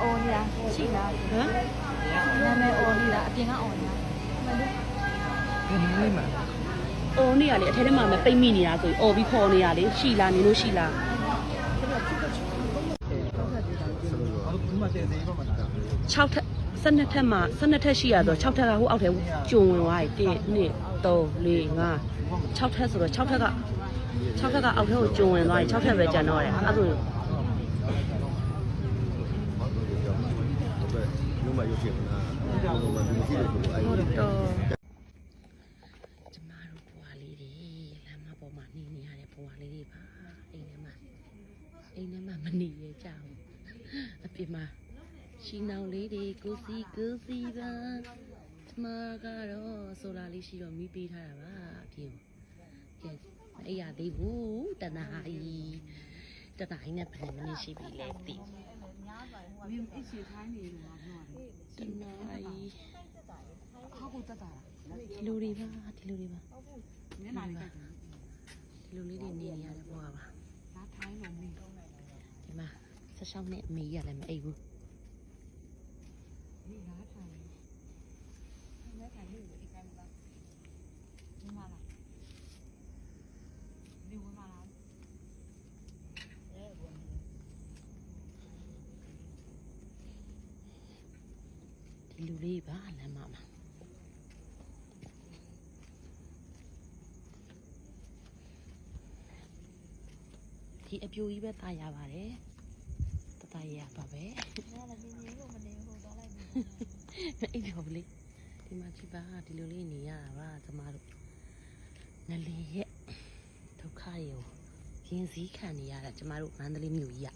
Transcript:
အော်နေတာရှိလားဟမ်နာမည်အော်နေတာအပြင်ကအော်နေတာမလို့ဒီနေ့မှာအော်နေရလေအထဲထဲမှာမပိတ်မိနေတာဆိုရင်အော်ပြီးခေါ်နေရလေရှိလားနေလို့ရှိလားအခုမှတည်သေးပါမလား6ထက်12ထက်မှာ12ထက်ရှိရတော့6ထက်ကဟိုအောက်ထဲကျုံဝင်သွားပြီ1 2 3 4 5 6ထက်ဆိုတော့6ထက်က6ထက်ကအောက်ထဲကိုကျုံဝင်သွားပြီ6ထက်ပဲကျန်တော့တယ်အဲ့ဒါဆို လုံးမရုပ်ရှင်မလားဘယ်လိုမှမကြည့်လို့အဲ့ဒီတော့ကျမတို့ဘွားလေးတွေလမ်းမပေါ်မှာနေနေရတဲ့ဘွားလေးတွေပါအိမ်ထဲမှာအိမ်ထဲမှာမနေရကြဘူးအပြင်မှာရှင်းအောင်လေးတွေကိုစီကိုစီပါကျမကတော့ဆိုလာလေးရှိတော့မိပေးထားတာပါအပြင်ကဲမအိရသေးဘူးတနာကြီးတနာကြီးနဲ့ဘယ်နှစ်မိနစ်ရှိပြီလဲသိ မင်းအရှိထိုင်းနေလို့ပြောတယ်တနာကြီးဟောက်ကိုတက်တာဒီလူတွေပါဒီလူတွေပါမျက်နှာလေးတက်တယ်ဒီလူလေးတွေနေနေရတဲ့ဘွားပါဒါထိုင်းလို့မင်းဒီမှာဆက်ရှောင်းနဲ့အမေကြီးကလည်းမအိပ်ဘူးဒီဒါထိုင်းလက်ထိုင်းလို့ဒီကံပါဒီမှာလားဒီဝင်မှာလား ဒီလူလေးပါလမ်းမမှာဒီအပြိုကြီးပဲตายရပါတယ်တတရရပါပဲ နားလည်းမြင်မြင်ကိုမနေဘူးတော့လိုက်ပြီ မအိပ်တော့ဘူးလေဒီမှာကြည့်ပါဒီလိုလေးနေရတာပါကျမတို့ငလင်ရဲ့ဒုက္ခရေကိုရင်စည်းခံနေရတာကျမတို့မန္တလေးမြို့ကြီးอ่ะ